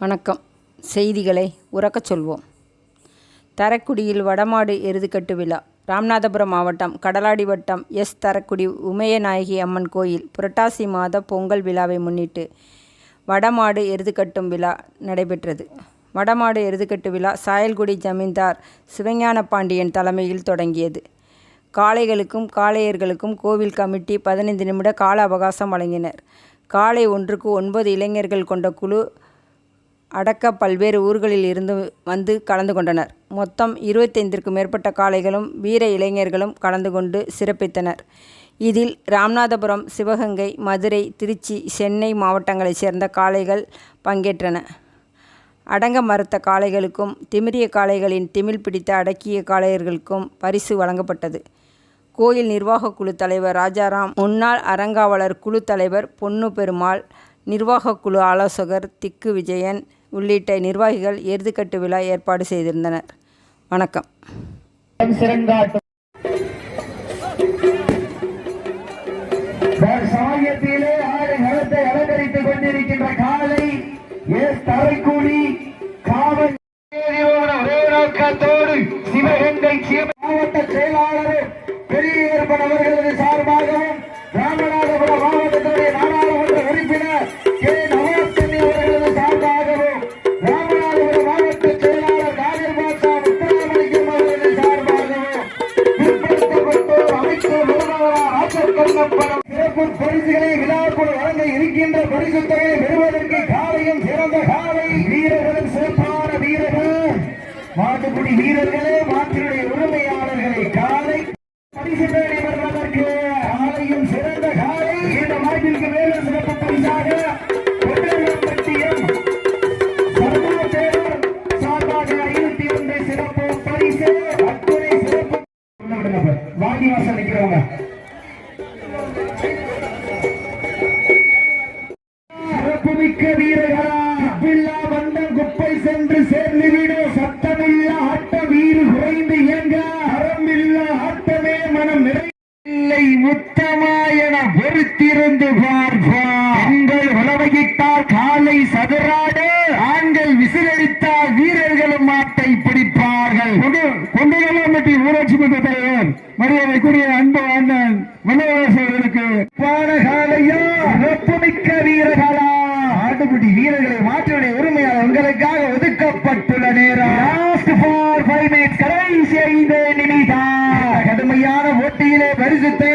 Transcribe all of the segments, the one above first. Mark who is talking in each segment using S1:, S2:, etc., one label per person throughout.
S1: வணக்கம். செய்திகளை உறக்கச் சொல்வோம். தரக்குடியில் வடமாடு எருதுக்கட்டு விழா. ராமநாதபுரம் மாவட்டம் கடலாடி வட்டம் எஸ் தரக்குடி உமையநாயகி அம்மன் கோயில் புரட்டாசி மாத பொங்கல் விழாவை முன்னிட்டு வடமாடு எருதுக்கட்டும் விழா நடைபெற்றது. வடமாடு எருதுக்கட்டு விழா சாயல்குடி ஜமீன்தார் சிவஞான பாண்டியன் தலைமையில் தொடங்கியது. காளைகளுக்கும் காளையர்களுக்கும் கோவில் கமிட்டி பதினைந்து நிமிட கால அவகாசம் வழங்கினர். காளை ஒன்றுக்கு ஒன்பது இளைஞர்கள் கொண்ட குழு அடக்க பல்வேறு ஊர்களில் இருந்து வந்து கலந்து கொண்டனர். மொத்தம் இருபத்தைந்திற்கும் மேற்பட்ட காளைகளும் வீர இளைஞர்களும் கலந்து கொண்டு சிறப்பித்தனர். இதில் ராமநாதபுரம் சிவகங்கை மதுரை திருச்சி சென்னை மாவட்டங்களைச் சேர்ந்த காளைகள் பங்கேற்றன. அடங்க மறுத்த காளைகளுக்கும் திமிரிய காளைகளின் திமிழ் பிடித்த அடக்கிய காளையர்களுக்கும் பரிசு வழங்கப்பட்டது. கோயில் நிர்வாகக் குழு தலைவர் ராஜாராம் முன்னாள் அறங்காவலர் குழு தலைவர் பொன்னு பெருமாள் நிர்வாகக் குழு ஆலோசகர் திக்கு விஜயன் உள்ளிட்ட நிர்வாகிகள் எருதுகட்டு விழா ஏற்பாடு செய்திருந்தனர். வணக்கம்.
S2: ஆடு அலங்கரித்துக் கொண்டிருக்கின்ற காலை எஸ் காவல். ஒரே நோக்கத்தோடு என்ற இருக்கின்ற பெறுவதற்கு காலையும் சிறந்த காலை. வீரர்களும் சிறப்பான வீரர்கள். மாட்டுக்குடி வீரர்களே மாற்றினுடைய உரிமையாளர்களை காலை பரிசு முத்தமா என வெறுத்திருந்து பார்ப்பார் பெண்கள் உழவையிட்டால் காலை சதுராடு ஆண்கள் விசிலடித்தால் வீரர்களும் மாட்டை பிடிப்பார்கள். கொண்டுகளாம்பட்டி ஊராட்சி மன்ற தலைவர். மரியாதைக்குரிய அன்பு அண்ணன் மனோகரசர்களுக்கு பாடகாலையா சிறப்புமிக்க வீரர்களா? ஆட்டுக்குட்டி வீரர்களை மாற்றுடைய உரிமையாளர் உங்களுக்காக ஒதுக்கப்பட்டுள்ள நேரம். லாஸ்ட் ஃபார் ஃபைவ் மினிட்ஸ் கடைசி ஐந்து நிமிடம். கடுமையான போட்டியிலே பரிசுத்தனை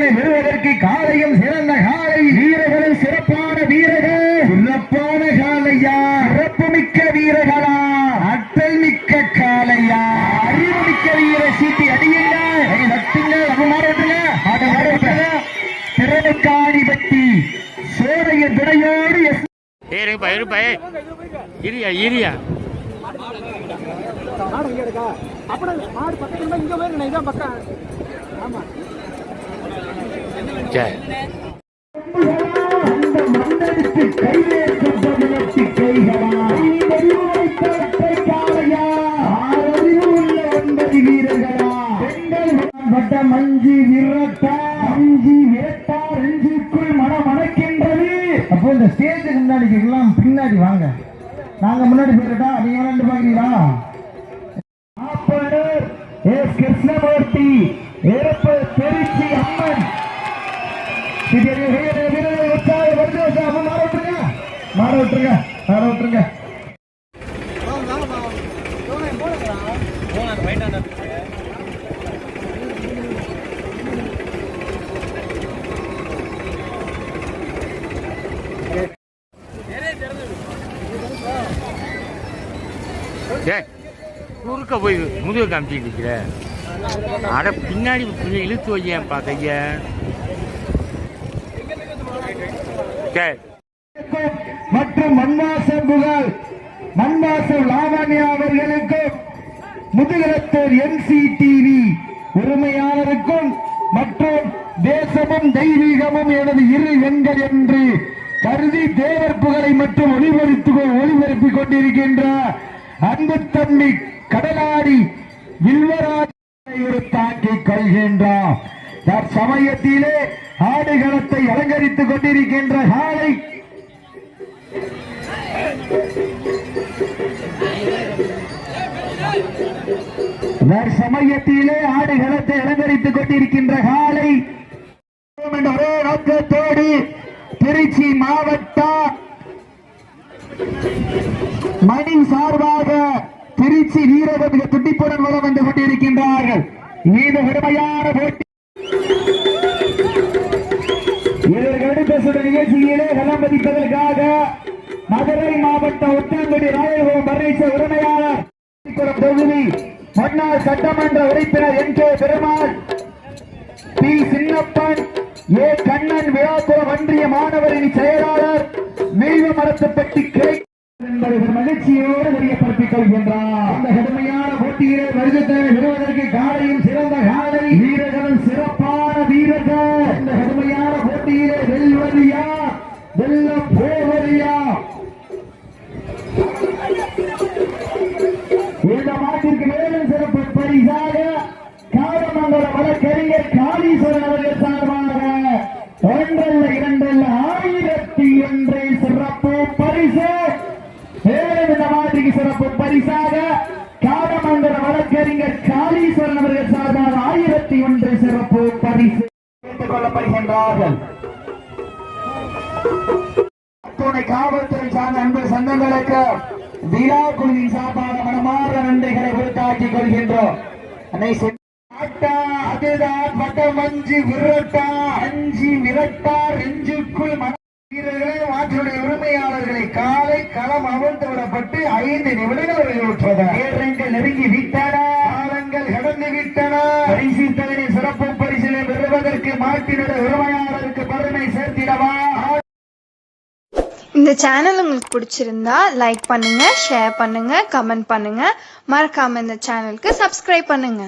S3: இரியா இரியா.
S4: மாடு இங்க இருக்கா? அப்புறம் மாடு பக்கத்துல இருந்தா இங்க போயிருங்க இதான் பக்கம்.
S3: சரி
S2: மஞ்சி விரட்டா மஞ்சி விரட்டா ரெஞ்சுக்குள் மனம் மணக்கின்றது அப்போ இந்த ஸ்டேஜுக்கு முன்னாடி எல்லாம் பின்னாடி வாங்க. நாங்க முன்னாடி போயிட்டா நீங்க விளையாண்டு பாக்குறீங்களா ஆப்பனர் எஸ் கிருஷ்ணமூர்த்தி ஏற்ப திருச்சி அம்மன். மாற விட்டுருங்க. மாற விட்டுருங்க.
S3: மாற விட்டுருங்க. குறுக்க போய் முதுக காமிச்சிட்டு இருக்கிற அட பின்னாடி கொஞ்சம் இழுத்து வையேன்ப்பா கைய.
S2: மற்றும் மண்வாசம் புகழ் மண்வாசம் லாவண்யா அவர்களுக்கும் முதுகலத்தூர் என்சி டிவி உரிமையாளருக்கும் மற்றும் தேசமும் தெய்வீகமும் எனது இரு எண்கள் என்று கருதி தேவர் புகழை மட்டும் ஒளிபரித்து ஒளிபரப்பிக் கொண்டிருக்கின்ற அன்பு தம்பி கடலாடி வில்வராஜை தாங்கிக் கொள்கின்றார் தற்சமயத்திலே ஆடுகளத்தை அலங்கரித்துக் கொண்டிருக்கின்ற காலை தற்சமயத்திலே ஆடுகளத்தை அலங்கரித்துக் கொண்டிருக்கின்ற காலை ஒரே நோக்கத்தோடு திருச்சி மாவட்ட மணி சார்பாக திருச்சி வீரர்கள் மிக துண்டிப்புடன் வளம் வந்து கொண்டிருக்கின்றார்கள். இது கடுமையான போட்டி. இதற்கு நிகழ்ச்சியிலே களம் பதிப்பதற்காக மதுரை மாவட்ட ஒத்தாங்குடி ராயபுரம் பர்ணீச உரிமையாளர் தொகுதி முன்னாள் சட்டமன்ற உறுப்பினர் N K Perumal P. Chinnappan A. Kannan Vilakkulam ஒன்றிய மாணவரின் செயலாளர் மீழ்வு மரத்துப்பட்டி கிளை என்பதை மகிழ்ச்சியோடு தெரியப்படுத்திக் கொள்கின்றார். இந்த கடுமையான போட்டியிலே வருகத்தை பெறுவதற்கு காலையும் சிறந்த காலை வீரர்களும் சிறப்பான வீரர்கள் இந்த கடுமையான போட்டியிலே வெல்வதியா வெல்ல போவதியா இந்த மாட்டிற்கு மேலும் சிறப்பு பரிசாக காலமங்கல வழக்கறிஞர் காளீஸ்வரன் அவர்கள் சார்பாக ஒன்றல்ல இரண்டல்ல ஆயிரத்தி ஒன்று சிறப்பு பரிசு மேலும் இந்த மாட்டிற்கு சிறப்பு பரிசாக காலமங்கல வழக்கறிஞர் காளீஸ்வரன் அவர்கள் சார்பாக ஆயிரத்தி ஒன்று சிறப்பு பரிசு கேட்டுக் கொள்ளப்படுகின்றார்கள். துணை காவல்துறை சார்ந்த அன்பு சொந்தங்களுக்கு விழா குழுவின் சார்பாக மனமார்ந்த நன்றிகளை உறுத்தாக்கிக் கொள்கின்றோம். அதுதான் பட்டம் அஞ்சு விரட்டா அஞ்சு விரட்டா ரெஞ்சுக்குள் மன வீரர்களே மாற்றுடைய உரிமையாளர்களை காலை களம் அமர்ந்து விடப்பட்டு ஐந்து நிமிடங்கள் நிறைவுற்றது நேரங்கள் நெருங்கி விட்டன. காலங்கள் கடந்து விட்டன. பரிசு தகுதி சிறப்பு பரிசிலை பெறுவதற்கு மாட்டினுடைய உரிமையாளருக்கு பெருமை சேர்த்திடவா?
S5: இந்த சேனல் உங்களுக்கு பிடிச்சிருந்தா லைக் பண்ணுங்க ஷேர் பண்ணுங்க கமெண்ட் பண்ணுங்க. மறக்காம இந்த சேனலுக்கு சப்ஸ்கிரைப் பண்ணுங்க.